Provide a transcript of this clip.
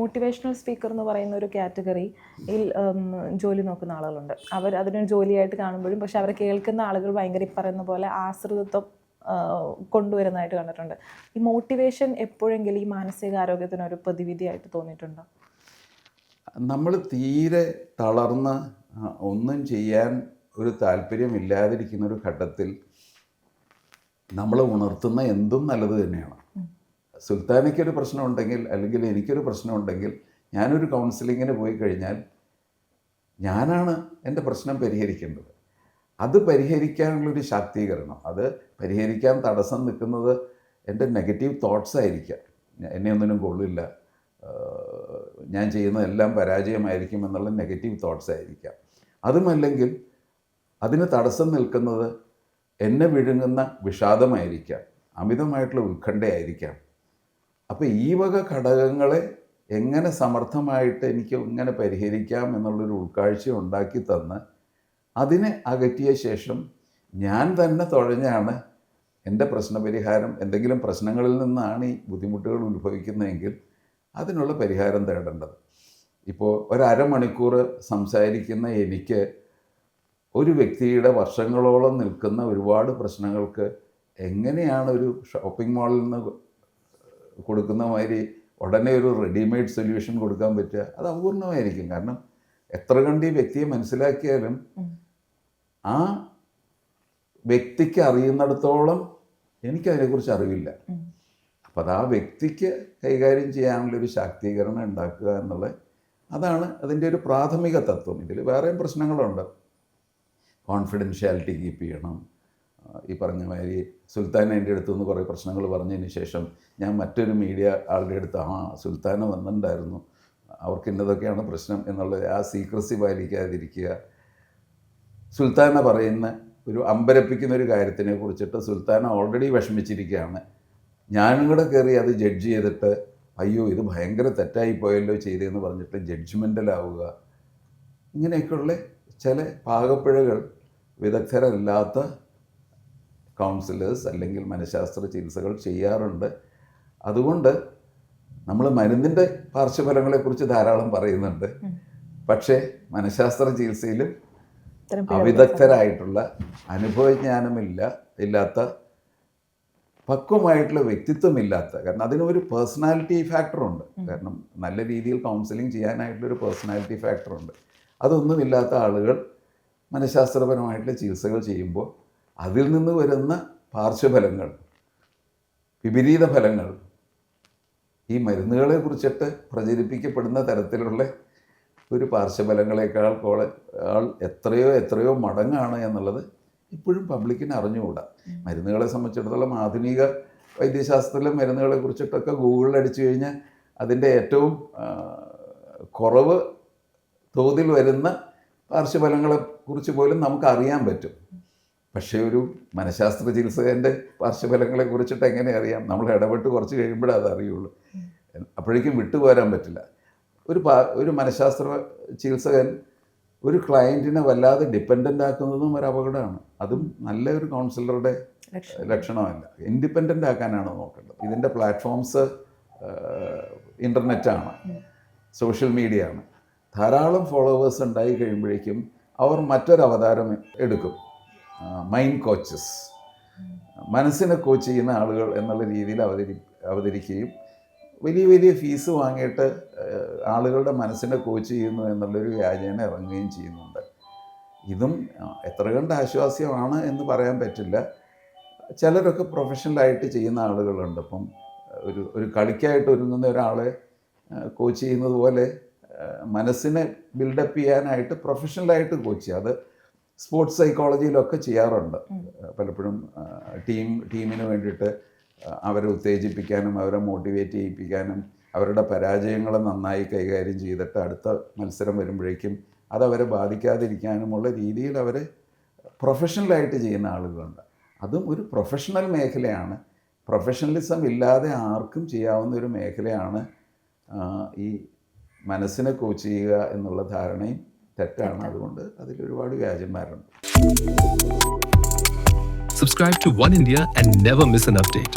Motivational speaker എന്ന് പറയുന്ന ഒരു കാറ്റഗറിയിൽ ജോലി നോക്കുന്ന ആളുകളുണ്ട്. അവർ അതിനൊരു ജോലിയായിട്ട് കാണുമ്പോഴും പക്ഷെ അവരെ കേൾക്കുന്ന ആളുകൾ ഭയങ്കര ഈ പറയുന്ന പോലെ ആശ്രിതത്വം കൊണ്ടുവരുന്നതായിട്ട് കണ്ടിട്ടുണ്ട്. ഈ മോട്ടിവേഷൻ എപ്പോഴെങ്കിലും ഈ മാനസികാരോഗ്യത്തിന് ഒരു പ്രതിവിധിയായിട്ട് തോന്നിയിട്ടുണ്ടോ? നമ്മൾ തീരെ തളർന്ന് ഒന്നും ചെയ്യാൻ ഒരു താല്പര്യമില്ലാതിരിക്കുന്ന ഒരു ഘട്ടത്തിൽ നമ്മൾ ഉണർത്തുന്ന എന്തും നല്ലത് തന്നെയാണ്. സുൽത്താനയ്ക്കൊരു പ്രശ്നമുണ്ടെങ്കിൽ അല്ലെങ്കിൽ എനിക്കൊരു പ്രശ്നമുണ്ടെങ്കിൽ ഞാനൊരു കൗൺസിലിങ്ങിന് പോയി കഴിഞ്ഞാൽ ഞാനാണ് എന്റെ പ്രശ്നം പരിഹരിക്കേണ്ടത്. അത് പരിഹരിക്കാനുള്ളൊരു ശാക്തീകരണം അത് പരിഹരിക്കാൻ തടസ്സം നിൽക്കുന്നത് എന്റെ നെഗറ്റീവ് തോട്ട്സ് ആയിരിക്കാം. എന്നെ ഒന്നിനും കൊള്ളില്ല. ഞാൻ ചെയ്യുന്നതെല്ലാം പരാജയമായിരിക്കും എന്നുള്ള നെഗറ്റീവ് തോട്ട്സ് ആയിരിക്കാം. അതുമല്ലെങ്കിൽ അതിന് തടസ്സം നിൽക്കുന്നത് എന്നെ വിഴുങ്ങുന്ന വിഷാദമായിരിക്കാം. അമിതമായിട്ടുള്ള ഉത്കണ്ഠയായിരിക്കാം. അപ്പോൾ ഈ വക ഘടകങ്ങളെ എങ്ങനെ സമർത്ഥമായിട്ട് എനിക്ക് ഇങ്ങനെ പരിഹരിക്കാം എന്നുള്ളൊരു ഉൾക്കാഴ്ച ഉണ്ടാക്കി തന്ന് അതിനെ അകറ്റിയ ശേഷം ഞാൻ തന്നെ തുഴഞ്ഞാണ് എന്റെ പ്രശ്നപരിഹാരം എന്തെങ്കിലും പ്രശ്നങ്ങളിൽ നിന്നാണ് ഈ ബുദ്ധിമുട്ടുകൾ ഉത്ഭവിക്കുന്നതെങ്കിൽ അതിനുള്ള പരിഹാരം തേടേണ്ടത്. ഇപ്പോൾ ഒരമണിക്കൂർ സംസാരിക്കുന്ന എനിക്ക് ഒരു വ്യക്തിയുടെ വർഷങ്ങളോളം നിൽക്കുന്ന ഒരുപാട് പ്രശ്നങ്ങൾക്ക് എങ്ങനെയാണ് ഒരു ഷോപ്പിംഗ് മാളിൽ നിന്ന് കൊടുക്കുന്ന മാതിരി ഉടനെ ഒരു റെഡിമെയ്ഡ് സൊല്യൂഷൻ കൊടുക്കാൻ പറ്റുക അത് അപൂർണമായിരിക്കും. കാരണം എത്ര കണ്ട് ഈ വ്യക്തിയെ മനസ്സിലാക്കിയാലും ആ വ്യക്തിക്ക് അറിയുന്നിടത്തോളം എനിക്കതിനെക്കുറിച്ച് അറിവില്ല. അപ്പം അപ്പോൾ അത് ആ വ്യക്തിക്ക് കൈകാര്യം ചെയ്യാനുള്ളൊരു ശാക്തീകരണം ഉണ്ടാക്കുക എന്നുള്ള അതാണ് അതിന്റെ ഒരു പ്രാഥമിക തത്വം. ഇതിൽ വേറെയും പ്രശ്നങ്ങളുണ്ട്. കോൺഫിഡൻഷ്യാലിറ്റി കീപ്പ് ചെയ്യണം. ഈ പറഞ്ഞ മാതിരി സുൽത്താൻ എന്റെ അടുത്ത് നിന്ന് കുറേ പ്രശ്നങ്ങൾ പറഞ്ഞതിന് ശേഷം ഞാൻ മറ്റൊരു മീഡിയ ആളുടെ അടുത്ത് ആ സുൽത്താന വന്നിട്ടുണ്ടായിരുന്നു. അവർക്ക് ഇന്നതൊക്കെയാണ് പ്രശ്നം എന്നുള്ളത് ആ സീക്രസി പാലിക്കാതിരിക്കുക. സുൽത്താന പറയുന്ന ഒരു അമ്പരപ്പിക്കുന്ന ഒരു കാര്യത്തിനെ കുറിച്ചിട്ട് സുൽത്താന ഓൾറെഡി വിഷമിച്ചിരിക്കുകയാണ്. ഞാനും കൂടെ കയറി അത് ജഡ്ജ് ചെയ്തിട്ട് അയ്യോ ഇത് ഭയങ്കര തെറ്റായി പോയല്ലോ ചെയ്തതെന്ന് പറഞ്ഞിട്ട് ജഡ്ജ്മെന്റലാവുക ഇങ്ങനെയൊക്കെയുള്ള ചില പാകപ്പിഴകൾ വിദഗ്ധരല്ലാത്ത കൗൺസിലേഴ്സ് അല്ലെങ്കിൽ മനഃശാസ്ത്ര ചികിത്സകൾ ചെയ്യാറുണ്ട്. അതുകൊണ്ട് നമ്മൾ മരുന്നിന്റെ പാർശ്വഫലങ്ങളെക്കുറിച്ച് ധാരാളം പറയുന്നുണ്ട്. പക്ഷേ മനഃശാസ്ത്ര ചികിത്സയിലും അവിദഗ്ധരായിട്ടുള്ള അനുഭവജ്ഞാനമില്ല ഇല്ലാത്ത പക്വമായിട്ടുള്ള വ്യക്തിത്വമില്ലാത്ത കാരണം അതിനൊരു പേഴ്സണാലിറ്റി ഫാക്ടറുണ്ട് കാരണം നല്ല രീതിയിൽ കൗൺസിലിംഗ് ചെയ്യാനായിട്ടുള്ളൊരു പേഴ്സണാലിറ്റി ഫാക്ടറുണ്ട് അതൊന്നുമില്ലാത്ത ആളുകൾ മനഃശാസ്ത്രപരമായിട്ടുള്ള ചികിത്സകൾ ചെയ്യുമ്പോൾ അതിൽ നിന്ന് വരുന്ന പാർശ്വഫലങ്ങൾ വിപരീത ഫലങ്ങൾ ഈ മരുന്നുകളെ കുറിച്ചിട്ട് പ്രചരിപ്പിക്കപ്പെടുന്ന തരത്തിലുള്ള ഒരു പാർശ്വഫലങ്ങളെക്കാൾ കോള ആൾ എത്രയോ എത്രയോ മടങ്ങാണ് എന്നുള്ളത് ഇപ്പോഴും പബ്ലിക്കിന് അറിഞ്ഞുകൂടാ. മരുന്നുകളെ സംബന്ധിച്ചിടത്തോളം ആധുനിക വൈദ്യശാസ്ത്രത്തിലെ മരുന്നുകളെ കുറിച്ചിട്ടൊക്കെ ഗൂഗിളിൽ അടിച്ചു കഴിഞ്ഞാൽ അതിന്റെ ഏറ്റവും കുറവ് തോതിൽ വരുന്ന പാർശ്വഫലങ്ങളെ കുറിച്ച് പോലും നമുക്ക് അറിയാൻ പറ്റും. പക്ഷേ ഒരു മനഃശാസ്ത്ര ചികിത്സകന്റെ പാർശ്വഫലങ്ങളെ കുറിച്ചിട്ട് എങ്ങനെ അറിയാം? നമ്മൾ ഇടപെട്ട് കുറച്ച് കഴിയുമ്പോഴേ അത് അറിയുള്ളൂ. അപ്പോഴേക്കും വിട്ടുപോരാൻ പറ്റില്ല. ഒരു പാ ഒരു മനഃശാസ്ത്ര ചികിത്സകൻ ഒരു ക്ലയന്റിനെ വല്ലാതെ ഡിപ്പെൻഡന്റ് ആക്കുന്നതും ഒരു അപകടമാണ്. അതും നല്ല ഒരു കൗൺസിലറുടെ ലക്ഷണമല്ല. ഇൻഡിപെൻഡന്റ് ആക്കാനാണ് നോക്കേണ്ടത്. ഇതിന്റെ പ്ലാറ്റ്ഫോംസ് ഇന്റർനെറ്റാണ് സോഷ്യൽ മീഡിയ ആണ്. ധാരാളം ഫോളോവേഴ്സ് ഉണ്ടായി കഴിയുമ്പോഴേക്കും അവർ മറ്റൊരു അവതാരം എടുക്കും. മൈൻഡ് കോച്ചസ് മനസ്സിനെ കോച്ച് ചെയ്യുന്ന ആളുകൾ എന്നുള്ള രീതിയിൽ അവതരി അവതരിക്കുകയും വലിയ വലിയ ഫീസ് വാങ്ങിയിട്ട് ആളുകളുടെ മനസ്സിനെ കോച്ച് ചെയ്യുന്നു എന്നുള്ളൊരു വ്യാജേന ഇറങ്ങുകയും ചെയ്യുന്നുണ്ട്. ഇതും എത്ര കണ്ട് ആശ്വാസ്യമാണ് എന്ന് പറയാൻ പറ്റില്ല. ചിലരൊക്കെ പ്രൊഫഷണലായിട്ട് ചെയ്യുന്ന ആളുകളുണ്ട്. അപ്പം ഒരു ഒരു കളിക്കായിട്ട് ഒരുങ്ങുന്ന ഒരാളെ കോച്ച് ചെയ്യുന്നത് പോലെ മനസ്സിനെ ബിൽഡപ്പ് ചെയ്യാനായിട്ട് പ്രൊഫഷണലായിട്ട് കോച്ച് ചെയ്യുക. അത് സ്പോർട്സ് സൈക്കോളജിയിലൊക്കെ ചെയ്യാറുണ്ട്. പലപ്പോഴും ടീം ടീമിന് വേണ്ടിയിട്ട് അവരെ ഉത്തേജിപ്പിക്കാനും അവരെ മോട്ടിവേറ്റ് ചെയ്യിപ്പിക്കാനും അവരുടെ പരാജയങ്ങൾ നന്നായി കൈകാര്യം ചെയ്തിട്ട് അടുത്ത മത്സരം വരുമ്പോഴേക്കും അതവരെ ബാധിക്കാതിരിക്കാനുമുള്ള രീതിയിൽ അവർ പ്രൊഫഷണലായിട്ട് ചെയ്യുന്ന ആളുകളുണ്ട്. അതും ഒരു പ്രൊഫഷണൽ മേഖലയാണ്. പ്രൊഫഷണലിസം ഇല്ലാതെ ആർക്കും ചെയ്യാവുന്ന ഒരു മേഖലയാണ് ഈ മനസ്സിനെ കോച്ച് ചെയ്യുക എന്നുള്ള ധാരണയും തെറ്റാണ്. അതുകൊണ്ട് അതിൽ ഒരുപാട് വ്യാജന്മാരുണ്ട്. Subscribe to one India and never miss an update